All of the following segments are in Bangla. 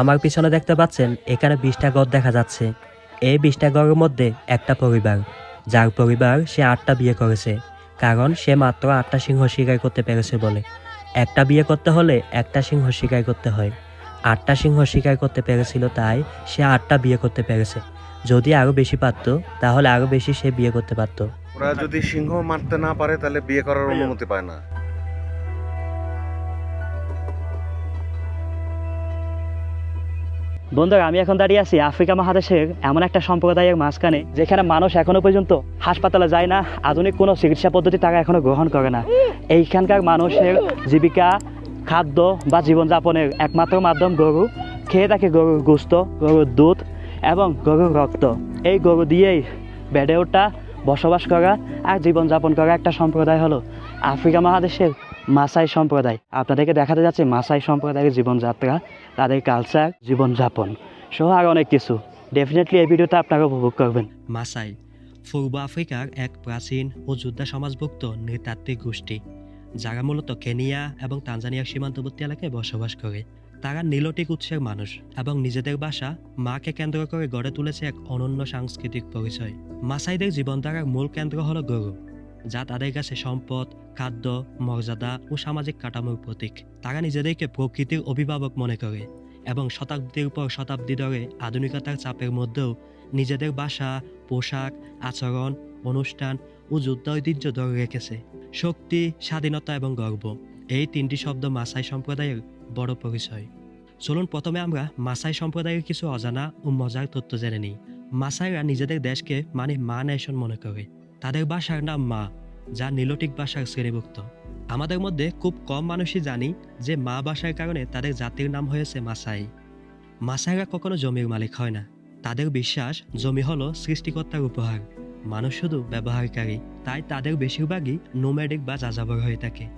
আমার পিছনে দেখতে পাচ্ছেন, এখানে বিশটা ঘর দেখা যাচ্ছে। এই বিশটা ঘরের মধ্যে একটা পরিবার, যার পরিবার সে আটটা বিয়ে করেছে, কারণ সে মাত্র আটটা সিংহ শিকার করতে পেরেছে বলে। একটা বিয়ে করতে হলে একটা সিংহ শিকার করতে হয়। আটটা সিংহ শিকার করতে পেরেছিল তাই সে আটটা বিয়ে করতে পেরেছে। যদি আরও বেশি পারতো, তাহলে আরও বেশি সে বিয়ে করতে পারতো। ওরা যদি সিংহ মারতে না পারে, তাহলে বিয়ে করার অনুমতি পায় না। বন্ধুরা, আমি এখন দাঁড়িয়ে আছি আফ্রিকা মহাদেশের এমন একটা সম্প্রদায়ের মাঝখানে, যেখানে মানুষ এখনও পর্যন্ত হাসপাতালে যায় না, আধুনিক কোনো চিকিৎসা পদ্ধতি তারা এখনও গ্রহণ করে না। এইখানকার মানুষের জীবিকা, খাদ্য বা জীবনযাপনের একমাত্র মাধ্যম গরু, খেয়ে থাকে গরুর গোস্ত, গরুর দুধ এবং গরুর রক্ত। এই গরু দিয়েই বেড়ে ওঠা, বসবাস করা আর জীবনযাপন করা একটা সম্প্রদায় হলো আফ্রিকা মহাদেশের মাসাই সম্প্রদায়। আপনাদেরকে দেখাতে যাচ্ছে মাসাই সম্প্রদায়ের জীবনযাত্রা, তাদের কালচার জীবনযাপন সহ আর অনেক কিছু। ডেফিনেটলি এই ভিডিওটা আপনারা উপভোগ করবেন। মাসাই, পূর্ব আফ্রিকার এক প্রাচীন ও যোদ্ধা সমাজভুক্ত নৃতাত্ত্বিক গোষ্ঠী, যারা মূলত কেনিয়া এবং তানজানিয়ার সীমান্তবর্তী এলাকায় বসবাস করে। তারা নীলটিক উৎসের মানুষ এবং নিজেদের বাসা মাকে কেন্দ্র করে গড়ে তুলেছে এক অনন্য সাংস্কৃতিক পরিচয়। মাসাইদের জীবনধারার মূল কেন্দ্র হলো গরু। যা তাদের কাছে সম্পদ, খাদ্য, মর্যাদা ও সামাজিক কাঠামোর প্রতীক। তারা নিজেদেরকে প্রকৃতির অভিভাবক মনে করে এবং শতাব্দীর পর শতাব্দী ধরে আধুনিকতার চাপের মধ্যেও নিজেদের ভাষা, পোশাক, আচরণ, অনুষ্ঠান ও যুদ্ধ ঐতিহ্য ধরে রেখেছে। শক্তি, স্বাধীনতা এবং গর্ব, এই তিনটি শব্দ মাসাই সম্প্রদায়ের বড় পরিচয়। চলুন প্রথমে আমরা মাসাই সম্প্রদায়ের কিছু অজানা ও মজার তথ্য জেনে নিই। মাসাইরা নিজেদের দেশকে মানে মা নেশন মনে করে। তাদের বাসার নাম মা, যা নীলটিক ভাষার শ্রেণীভুক্ত। আমাদের মধ্যে খুব কম মানুষই জানি যে মা বাসার কারণে তাদের জাতির নাম হয়েছে মাসাই। মাসাইরা কখনো জমির মালিক হয় না। তাদের বিশ্বাস জমি হলো সৃষ্টিকর্তার উপহার। মানুষ শুধু ব্যবহারকারী, তাই তাদের বেশিরভাগই নোম্যাডিক বা যাযাবর হয়ে থাকে।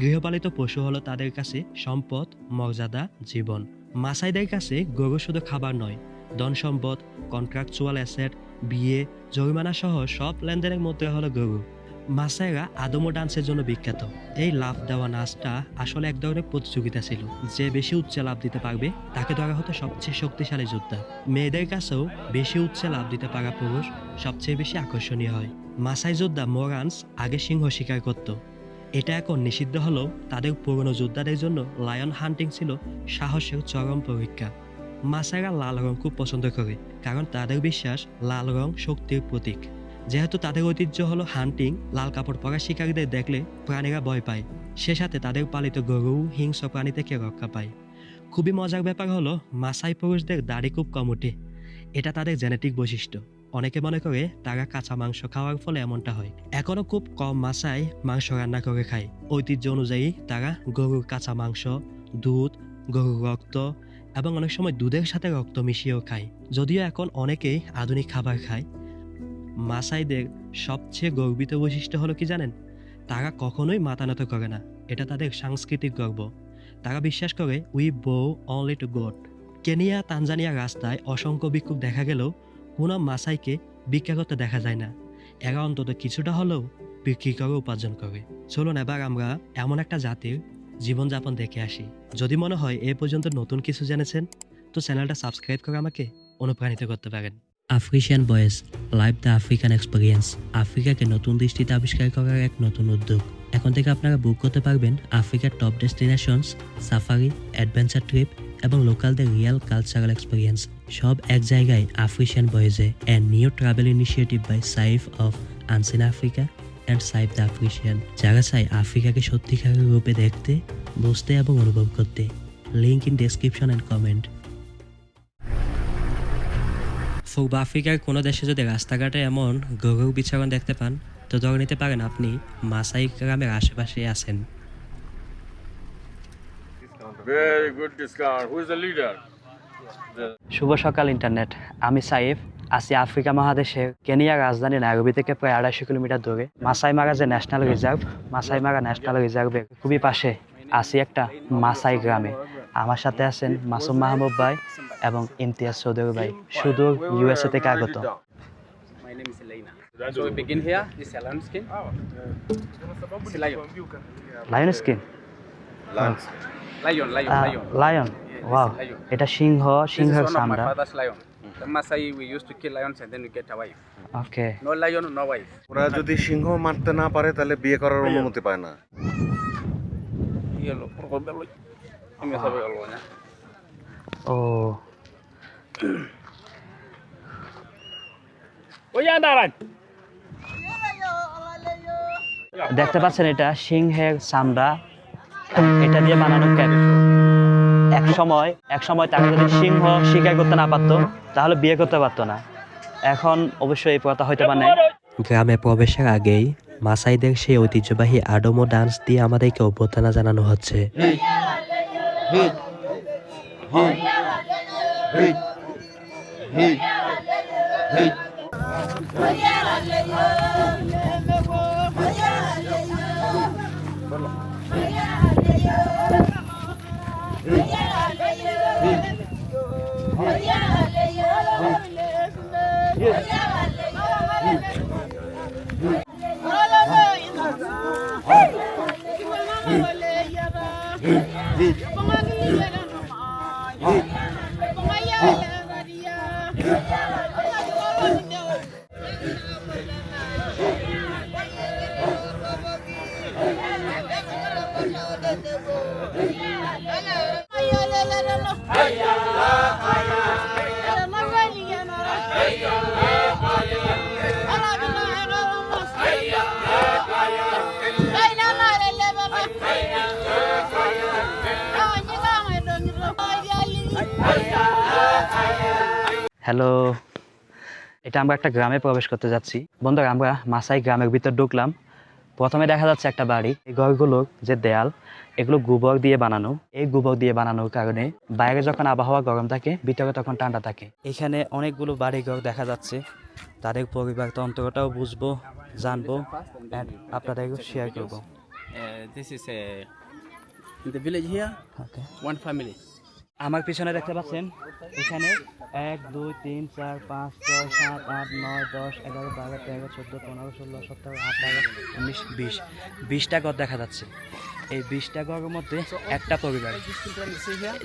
গৃহপালিত পশু হলো তাদের কাছে সম্পদ, মর্যাদা, জীবন। মাসাইদের কাছে গরু শুধু খাবার নয় ধন সম্পদ কন্ট্রাকচুয়াল অ্যাসেট বিয়ে, জরিমানা সহ সব লেনদেনের মধ্যে হলো গরু। মাসাইরা আদমো ডান্সের জন্য বিখ্যাত। এই লাভ দেওয়া নাচটা আসলে এক ধরনের প্রতিযোগিতা ছিল। যে বেশি উচ্চে লাভ দিতে পারবে, তাকে ধরা হতো সবচেয়ে শক্তিশালী যোদ্ধা। মেয়েদের কাছেও বেশি উচ্চে লাভ দিতে পারা পুরুষ সবচেয়ে বেশি আকর্ষণীয় হয়। মাসাই যোদ্ধা মোরান্স আগে সিংহ শিকার করত। এটা এখন নিষিদ্ধ হলেও তাদের পুরনো যোদ্ধাদের জন্য লায়ন হান্টিং ছিল সাহসের চরম পরীক্ষা। মাসাইরা লাল রং খুব পছন্দ করে, কারণ তাদের বিশ্বাস লাল রং শক্তির প্রতীক। যেহেতু তাদের ঐতিহ্য হলো হান্টিং লাল কাপড় পরা শিকারীদের দেখলে প্রাণীরা ভয় পায়। সে সাথে তাদের পালিত গরু, হিংস্র প্রাণী থেকে রক্ষা পায়। খুবই মজার ব্যাপার হলো মাসাই পুরুষদের দাড়ি খুব কম ওঠে। এটা তাদের জেনেটিক বৈশিষ্ট্য। অনেকে মনে করে তারা কাঁচা মাংস খাওয়ার ফলে এমনটা হয়। এখনও খুব কম মাসাই মাংস রান্না করে খায়। ঐতিহ্য অনুযায়ী তারা গরুর কাঁচা মাংস, দুধ, গরুর রক্ত এবং অনেক সময় দুধের সাথে রক্ত মিশিয়েও খায়। যদিও এখন অনেকেই আধুনিক খাবার খায়। মাসাইদের সবচেয়ে গর্বিত বৈশিষ্ট্য হলো কি জানেন? তারা কখনোই মাতানত করে না। এটা তাদের সাংস্কৃতিক গর্ব। তারা বিশ্বাস করে, we bow only to God. Kenya Tanzania রাস্তায় অসংখ্য বিক্ষোভ দেখা গেলেও কোনো মাসাইকে ভিক্ষা করতে দেখা যায় না। এরা অন্তত কিছুটা হলেও বিক্রি করে উপার্জন করে। চলুন এবার আমরা এমন একটা জাতির জীবনযাপন দেখে আসি। যদি মনে হয় এ পর্যন্ত নতুন কিছু জেনেছেন, তো চ্যানেলটা সাবস্ক্রাইব করে আমাকে অনুপ্রাণিত করতে পারেন। African boys live the African experience আফ্রিকাকে নতুন দৃষ্টিতে আবিষ্কার করার এক নতুন উদ্যোগ। এখন থেকে আপনারা বুক করতে পারবেন আফ্রিকার top destinations safari adventure trip এবং লোকালদের রিয়েল কালচারাল এক্সপিরিয়েন্স সব এক জায়গায় African বয়েজে and new travel initiative by Saif of unseen Africa and Saif the African যারা চায় আফ্রিকাকে সত্যিকারের রূপে দেখতে বুঝতে এবং অনুভব করতে link in description and comment পূর্ব আফ্রিকার কোনো দেশে যদি রাস্তাঘাটে এমন গরুর বিচরণ দেখতে পান তো ধরে নিতে পারেন আপনি মাসাই গ্রামের আশেপাশে আছেন। Very good discount. Who is the leader? The শুভ সকাল ইন্টারনেট আমি সাইফ। আছি আফ্রিকা মহাদেশে কেনিয়া রাজধানী নাইরোবি থেকে প্রায় আড়াইশো কিলোমিটার দূরে মাসাই মারা যে ন্যাশনাল রিজার্ভ মাসাই মারা ন্যাশনাল রিজার্ভের খুবই পাশে আছি একটা মাসাই গ্রামে আমার সাথে আছেন মাসুম মাহবুব ভাই এবং ইমতিয়াজ চৌধুরী ভাই সুদূর ইউএসএ থেকে আগত. Lion skin. লায়ন ওয়াও এটা সিংহ my চামড়া. The Masai, we used to kill lions and then we get a wife. Okay No lion, no wife. ওরা যদি সিংহ মারতে না পারে তাহলে বিয়ে করার অনুমতি পায় না me sabe algo, ¿ya? ও Oye, andaran. দেখতে পাচ্ছেন এটা সিংহের চামড়া এটা দিয়ে বানানো ক্যাপ এক সময় এক সময় তাকে যদি সিংহ শিকার করতে না পারতো তাহলে বিয়ে করতে পারতো না এখন অবশ্যই এই প্রথা হইতে পারে নাই। গ্রামে প্রবেশের আগেই মাসাইদের সেই ঐতিহ্যবাহী আডমো ডান্স দিয়ে আমাদেরকে অভ্যর্থনা জানানো হচ্ছে Yes. হ্যালো। এটা আমরা একটা গ্রামে প্রবেশ করতে যাচ্ছি। বন্ধুরা আমরা মাসাই গ্রামের ভিতর ঢুকলাম। প্রথমে দেখা যাচ্ছে একটা বাড়ি। এই ঘরগুলোর যে দেয়াল এগুলো গোবর দিয়ে বানানো। এই গোবর দিয়ে বানানোর কারণে বাইরে যখন আবহাওয়া গরম থাকে ভিতরে তখন ঠান্ডা থাকে। এখানে অনেকগুলো বাড়ি ঘর দেখা যাচ্ছে। তাদের পরিবার তন্ত্রটাও বুঝব জানব and আপনাদেরও শেয়ার করব। Uh, here, okay one family. আমার পিছনে দেখতে পাচ্ছেন এখানে এক, দুই, তিন, চার, পাঁচ, ছয়, সাত, আট, নয়, দশ, এগারো, বারো, তেরো, চোদ্দ, পনেরো, ষোলো, সতেরো, আঠারো, উনিশ, বিশ। বিশটা ঘর দেখা যাচ্ছে। এই বিশটা ঘরের মধ্যে একটা পরিবার,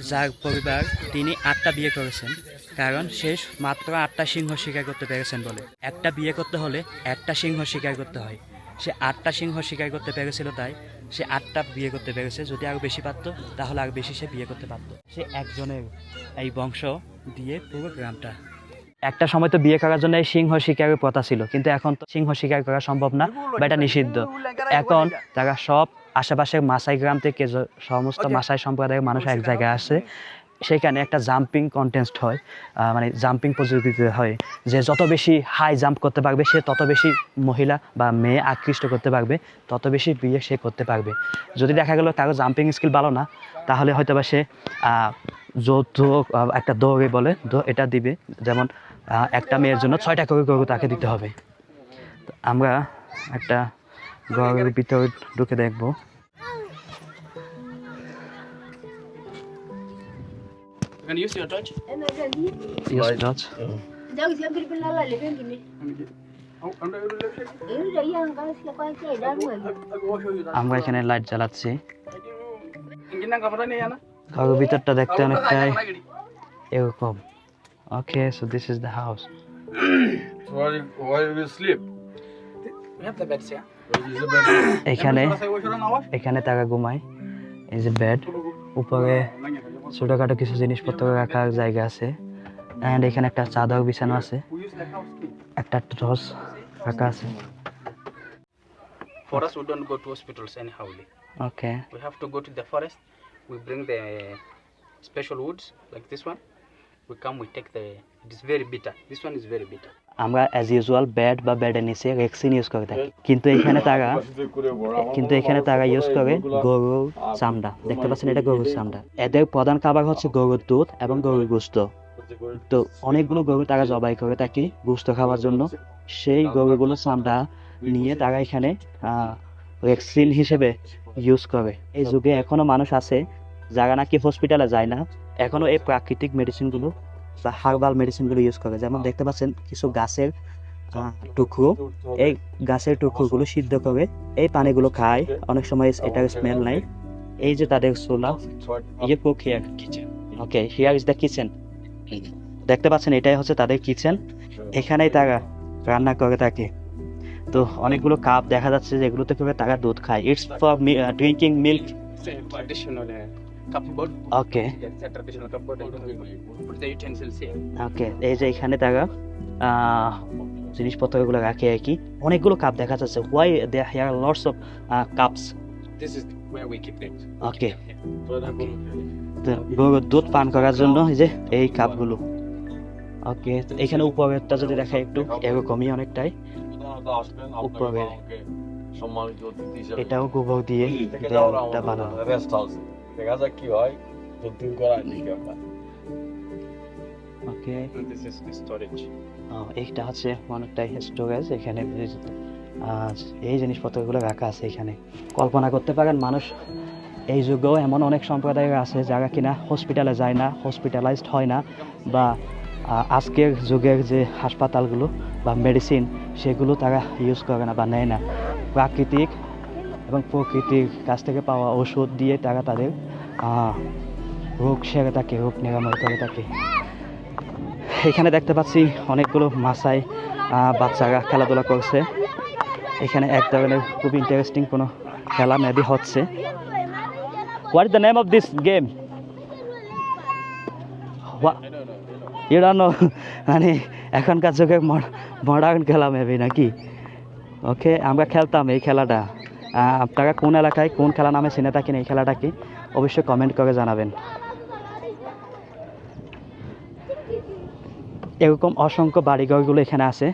যার পরিবার তিনি আটটা বিয়ে করেছেন, কারণ শেষ মাত্র আটটা সিংহ শিকার করতে পেরেছেন বলে। একটা বিয়ে করতে হলে একটা সিংহ শিকার করতে হয়। সে আটটা সিংহ শিকার করতে পেরেছিল তাই সে আটটা বিয়ে করতে পেরেছে যদি আরও বেশি পারত তাহলে আরও বেশি সে বিয়ে করতে পারত। সে একজনের এই বংশ দিয়ে পুরো গ্রামটা। একটা সময় তো বিয়ে করার জন্য এই সিংহ শিকারের প্রথা ছিল কিন্তু এখন তো সিংহ শিকার করা সম্ভব না বা এটা নিষিদ্ধ। এখন তারা সব আশেপাশের মাসাই গ্রাম থেকে সমস্ত মাসাই সম্প্রদায়ের মানুষ এক জায়গায় আসে সেখানে একটা জাম্পিং কন্টেস্ট হয় মানে জাম্পিং প্রতিযোগিতা হয়, যে যত বেশি হাই জাম্প করতে পারবে, সে তত বেশি মহিলা বা মেয়ে আকৃষ্ট করতে পারবে, তত বেশি বিয়ে সে করতে পারবে। যদি দেখা গেল কারও জাম্পিং স্কিল ভালো না, তাহলে হয়তো বা সে যৌথ একটা দৌড়ে বলে এটা দিবে, যেমন একটা মেয়ের জন্য ছয়টা করে গরু তাকে দিতে হবে। আমরা একটা ঘরের ভিতরে ঢুকে দেখব। Kalau siapa yang saya dah dua. আমরা এখানে লাইট জ্বালাচ্ছি Ingin nang kapan ya na? ঘরের ভিতরটা দেখতে অনেকটাই এরকম okay so this is the house Where, where we sleep? We have the beds here. Where is the bed? এখানে Saya wash around awas. এখানে তারা ঘুমায় এই যে বেড উপরে ছোটখাটো কিছু জিনিসপত্র রাখার জায়গা আছে। অ্যান্ড এখানে একটা চাদক বিছানো আছে। একটা টর্চ রাখা আছে। Forest we don't go to hospitals any hourly okay we have to go to the forest we bring special woods like this one we come we take the it is very bitter this one is very bitter আমরা অ্যাজ ইউজুয়াল বেড বা বেডের নিচে রেক্সিন ইউজ করে থাকি। কিন্তু এখানে তারা কিন্তু এখানে তারা ইউজ করে গরুর চামড়া। দেখতে পাচ্ছেন এটা গরুর চামড়া। এদের প্রধান খাবার হচ্ছে গরুর দুধ এবং গরুর গোস্ত। তো অনেকগুলো গরু তারা জবাই করে থাকি গোস্ত খাওয়ার জন্য। সেই গরুগুলো চামড়া নিয়ে তারা এখানে ভ্যাকসিন হিসেবে ইউজ করে। এই যুগে এখনও মানুষ আছে যারা নাকি হসপিটালে যায় না। এখনও এই প্রাকৃতিক মেডিসিনগুলো বা হার্বাল মেডিসিনগুলো ইউজ করে। যেমন দেখতে পাচ্ছেন কিছু গাছের টুকরো। এই গাছের টুকরোগুলো সিদ্ধ করে এই পানিগুলো খায়। অনেক সময় এটার স্মেল নাই। এই যে তাদের সোলা এই যে প্রক্রিয়া okay here is the kitchen দেখতে পাচ্ছেন এটাই হচ্ছে তাদের কিচেন এখানেই তারা রান্না করে থাকে। তো অনেকগুলো কাপ দেখা যাচ্ছে যেগুলোতে করে তারা দুধ খায়। It's for drinking milk Uh, okay. Okay এই যে এখানে তারা আহ, জিনিসপত্রগুলো রাখে আর কি। অনেকগুলো কাপ দেখা যাচ্ছে। Why they here lots of cups. Okay গরুর দুধ পান করার জন্য এই যে এই কাপগুলো ওকে এখানে উপরেরটা যদি দেখা একটু এরকমই অনেকটাই। উপরে। সম্মানিত অতিথি হিসেবে। এটাও গোবর দিয়ে থেকে বানানো। রেস্ট হাউস দেখা যাক কি হয় যতদিন করা দিকে আমরা ওকে is the storage. এইটা হচ্ছে অনেকটাই স্টোরেজ এখানে এই জিনিসপত্রগুলো রাখা আছে এখানে। কল্পনা করতে পারেন মানুষ এই যুগেও এমন অনেক সম্প্রদায়ের আছে যারা কিনা হসপিটালে যায় না হসপিটালাইজড হয় না বা আজকের যুগের যে হাসপাতালগুলো বা মেডিসিন সেগুলো তারা ইউজ করে না বা নেয় না। প্রাকৃতিক এবং প্রকৃতির কাছ থেকে পাওয়া ওষুধ দিয়ে তারা তাদের রোগ সেরে থাকে, রোগ নিরাময় করে থাকে। এখানে দেখতে পাচ্ছি অনেকগুলো মাসাই বাচ্চারা খেলাধুলা করছে। এখানে এক ধরনের খুব ইন্টারেস্টিং কোনো খেলা মেবি হচ্ছে। What is the name of this game ইউরানো মানে এখনকার যুগে মডার্ন খেলা মেবি নাকি? ওকে আমরা খেলতাম এই খেলাটা। আপনারা কোন এলাকায় কোন খেলা নামে চিনে থাকেন, এই খেলাটা কি? অবশ্যই কমেন্ট করে জানাবেন। এরকম অসংখ্য বাড়িঘরগুলো এখানে আছে।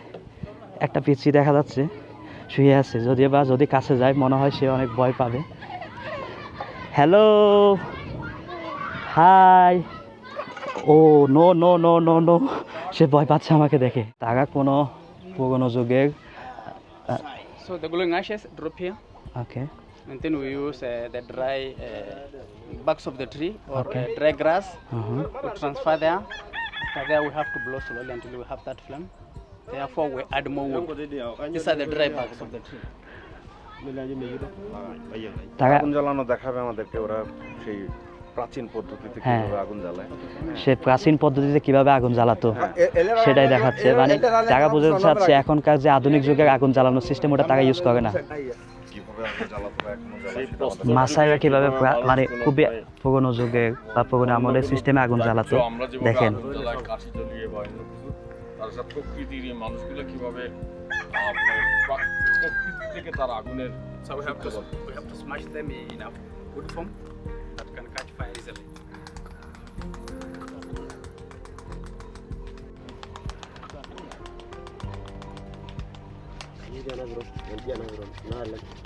একটা পিচ্ছি দেখা যাচ্ছে, শুয়ে আছে। যদি বা যদি কাছে যায়, মনে হয় সে অনেক ভয় পাবে। Hello hi oh no no no no no সে ভয় পাচ্ছে আমাকে দেখে। তারা কোনো পুরনো যুগের ওকে and then we use uh, the dry uh, barks of the tree or Okay. uh, dry grass Uh-huh. to transfer there. After there, we have to blow slowly until we have that flame. Therefore, we add more wood. These are the dry barks of the tree. আগুন জ্বালানো দেখাবে আমাদেরকে ওরা সেই প্রাচীন পদ্ধতিতে হ্যাঁ। কীভাবে আগুন জ্বালায় সে প্রাচীন পদ্ধতিতে কীভাবে আগুন জ্বালাতো সেটাই দেখাচ্ছে মানে তারা বোঝাতে চাচ্ছে এখনকার যে আধুনিক যুগের আগুন জ্বালানোর সিস্টেম ওটা তারা ইউজ করে না মাসাইরা কীভাবে মানে খুবই পুরনো যুগের বা পুরনো আমলের সিস্টেমে আগুন জ্বালাতো। দেখেন। প্রকৃতির মানুষগুলো কীভাবে প্রকৃতি থেকে তার আগুনের So we have to we have to smash them in a wood form that can catch fire easily. Ay- Kaya bodi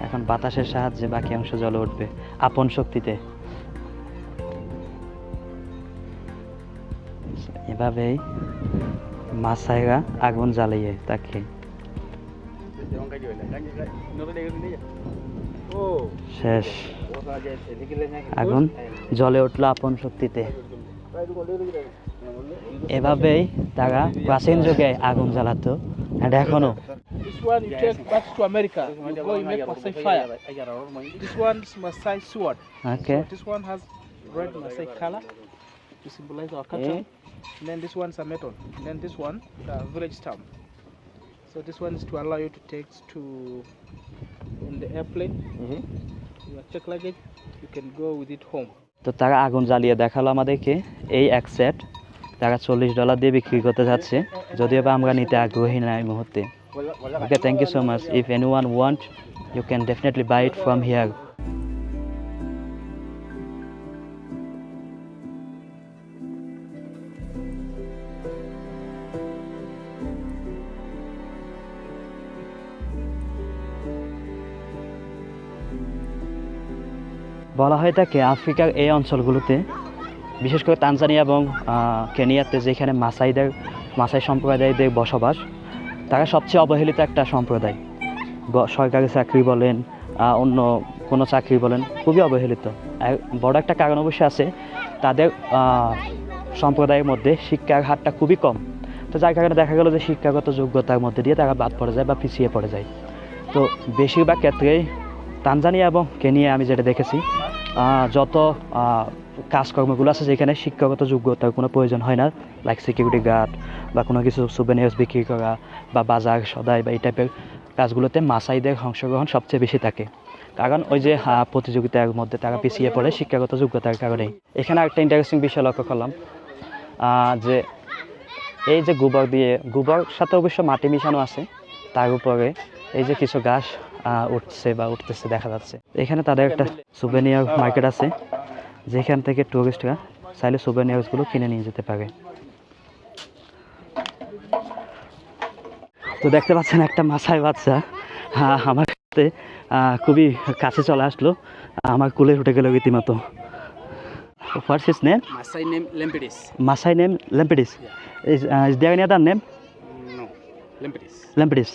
এখন বাতাসের সাহায্যে বাকি অংশ জলে উঠবে। আপন শক্তিতে। এভাবেই মাসাইরা আগুন জ্বালিয়ে তাকে. শেষ. আগুন জ্বলে উঠল আপন শক্তিতে। এভাবেই তারা প্রাচীন যুগে আগুন জ্বালাতো আর এখনো This one you take back to America. You go, you make Masai fire. This one's Masai sword. Okay This one has red Masai color to symbolize our culture. And then this one's a metal. And then this one, the village stamp. So this one is to allow you to take to in the airplane. Your check luggage, you can go with it home. তো তারা আগুন জ্বালিয়ে দেখাল আমাদেরকে। এই এক সেট তারা চল্লিশ ডলার দিয়ে বিক্রি করতে যাচ্ছে। যদিও বা আমরা নিতে আগ্রহী না এই মুহূর্তে। Okay thank you so much if anyone want you can definitely buy it from here বলা হয়ে থাকে আফ্রিকার এই অঞ্চলগুলোতে, বিশেষ করে তানজানিয়া এবং কেনিয়াতে যেখানে মাসাইদের, মাসাই সম্প্রদায়দের বসবাস, তারা সবচেয়ে অবহেলিত একটা সম্প্রদায়। সরকারি চাকরি বলেন অন্য কোনো চাকরি বলেন, খুবই অবহেলিত। বড় একটা কারণ অবশ্যই আছে, তাদের সম্প্রদায়ের মধ্যে শিক্ষার হারটা খুবই কম। তো যার কারণে দেখা গেল যে শিক্ষাগত যোগ্যতার মধ্যে দিয়ে তারা বাদ পড়ে যায় বা পিছিয়ে পড়ে যায়। তো বেশিরভাগ ক্ষেত্রেই তানজানিয়া এবং কেনিয়া আমি যেটা দেখেছি যত কাজকর্মগুলো আছে যেখানে শিক্ষাগত যোগ্যতার কোনো প্রয়োজন হয় না লাইক সিকিউরিটি গার্ড বা কোনো কিছু সুবেনিয়ার্স বিক্রি করা বা বাজার সদাই বা এই টাইপের কাজগুলোতে মাসাইদের অংশগ্রহণ সবচেয়ে বেশি থাকে। কারণ ওই যে প্রতিযোগিতার মধ্যে তারা পিছিয়ে পড়ে শিক্ষাগত যোগ্যতার কারণেই। এখানে একটা ইন্টারেস্টিং বিষয় লক্ষ্য করলাম যে এই যে গোবর দিয়ে, গোবর সাথে অবশ্য মাটি মিশানো আছে, তার উপরে এই যে কিছু গাছ উঠছে বা উঠতেছে দেখা যাচ্ছে। এখানে তাদের একটা সুবেনিয়ার মার্কেট আছে যেখান থেকে টুরিস্টরা চাইলে সুবেনিয়ার্সগুলো কিনে নিয়ে যেতে পারে। তো দেখতে পাচ্ছেন একটা মাছায় বাচ্চা। আমার সাথে খুবই কাছে চলে আসলো। আমার কুলে উঠে গেল রীতিমতো। Name Masai name? No. Lampidis.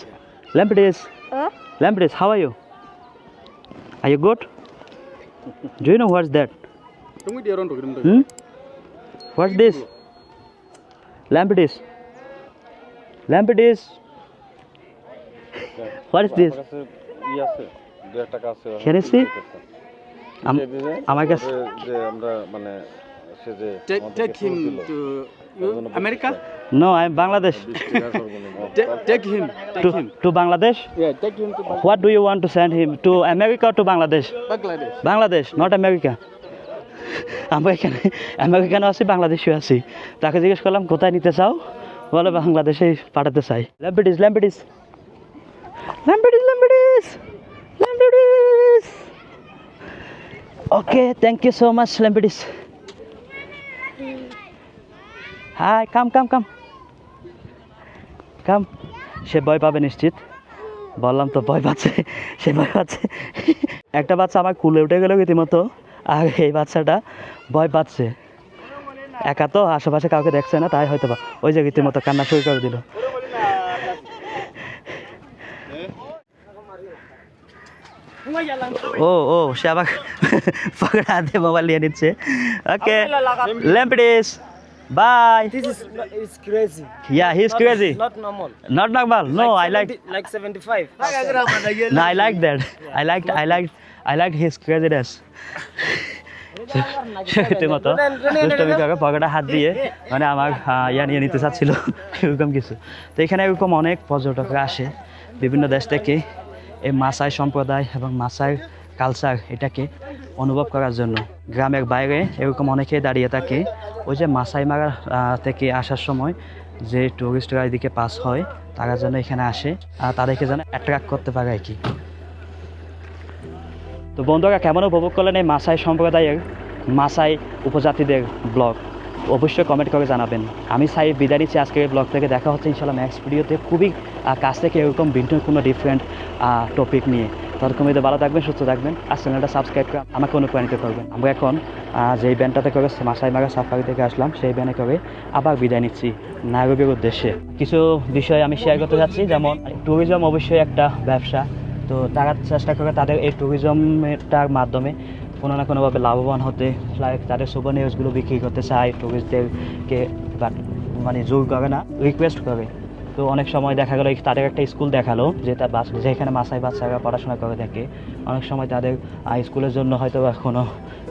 Lampidis, how are you? Are you good? Do you know what's that? Hmm? What's this? Lampidis. Lampidis. What is this? Can you see? আম- আমার কাছে যে আমরা মানে সে যে Take, take him America. No, I'm Bangladesh. take him. Take To, him. to Bangladesh? Yeah, take him to Bang- What do you want to send him? To America or to Bangladesh? Bangladesh. Bangladesh not America আমরা এখানে আমেরিকানও আছি বাংলাদেশেও আছি তাকে জিজ্ঞেস করলাম কোথায় নিতে চাও বলে বাংলাদেশে পাঠাতে চাই ল্যাম্পিডিস ল্যাম্পিডিস ল্যাম্পিডিস ল্যাম্পিডিস ল্যাম্পিডিস okay thank you so much ল্যাম্পিডিস hi come come come come. সে ভয় পাবে নিশ্চিত। বললাম তো ভয় পাচ্ছে সে ভয় পাচ্ছে। একটা বাচ্চা আমার কুলে উঠে গেল রীতিমতো। আর এই বাচ্চাটা ভয় পাচ্ছে। একা তো আশেপাশে কাউকে দেখছে না তাই হয়তো বা ওই যে রীতিমতো কান্না শুরু করে দিল। ও ও সে আবার পকড়া হাতে মোবাইল নিয়ে নিচ্ছে। Okay ল্যাম্পিডিস। Bye This is it's crazy. Yeah he is crazy Not normal. Not normal no I like 70 like 75. No, I like that. I liked, I liked, I liked his craziness. রীতিমতো দুষ্টমি করে পকেটে হাত দিয়ে মানে আমার ইয়া নিয়ে নিতে চাচ্ছিল এরকম কিছু তো এখানে এরকম অনেক পর্যটকরা আসে বিভিন্ন দেশ থেকে এই মাসাই সম্প্রদায় এবং মাসাই কালচার এটাকে অনুভব করার জন্য গ্রামের বাইরে এরকম অনেকেই দাঁড়িয়ে থাকে ওই যে মাসাই মারা থেকে আসার সময় যে টুরিস্টরা এদিকে পাস হয়, তারা যেন এখানে আসে, আর তাদেরকে যেন অ্যাট্রাক্ট করতে পারে আর কি। তো বন্ধুরা, কেমন উপভোগ করলেন এই মাসাই সম্প্রদায়ের, মাসাই উপজাতিদের ব্লগ অবশ্যই কমেন্ট করে জানাবেন। আমি সাই বিদায় নিচ্ছি আজকের ব্লগ থেকে দেখা হচ্ছে ইনশাল্লাহ নেক্সট ভিডিওতে খুবই কাছ থেকে এরকম ভিন্ন কোনো ডিফারেন্ট টপিক নিয়ে। ততক্ষণ ভালো থাকবেন, সুস্থ থাকবেন আর চ্যানেলটা সাবস্ক্রাইব করে আমাকে অনুপ্রাণিত করবেন। আমরা এখন যেই ব্যান্ডটাতে করে মাসাই মারা সাফারি থেকে আসলাম, সেই ব্যানে করে আবার বিদায় নিচ্ছি নাইরোবির উদ্দেশ্যে। কিছু বিষয় আমি শেয়ার করতে যাচ্ছি, যেমন ট্যুরিজম অবশ্যই একটা ব্যবসা। তো তারা চেষ্টা করে তাদের এই ট্যুরিজমটার মাধ্যমে কোনো না কোনোভাবে লাভবান হতে লাইক তাদের সুপার বিক্রি করতে চায় টুরিস্টদেরকে বাট মানে জোর করে না রিকোয়েস্ট করে। তো অনেক সময় দেখা গেলো তাদের একটা স্কুল দেখাল যে তার বাস যেখানে মাসাই বাচ্চারা পড়াশোনা করে থাকে। অনেক সময় তাদের স্কুলের জন্য হয়তো বা কোনো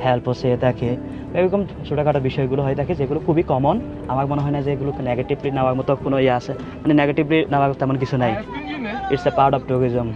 হেল্পও চেয়ে থাকে। এরকম ছোটোখাটো বিষয়গুলো হয়ে থাকে যেগুলো খুবই কমন আমার মনে হয় না যে এগুলোকে নেগেটিভলি নেওয়ার মতো কোনো ইয়ে আছে। মানে নেগেটিভলি নেওয়ার তেমন কিছু নাই। It's a part of tourism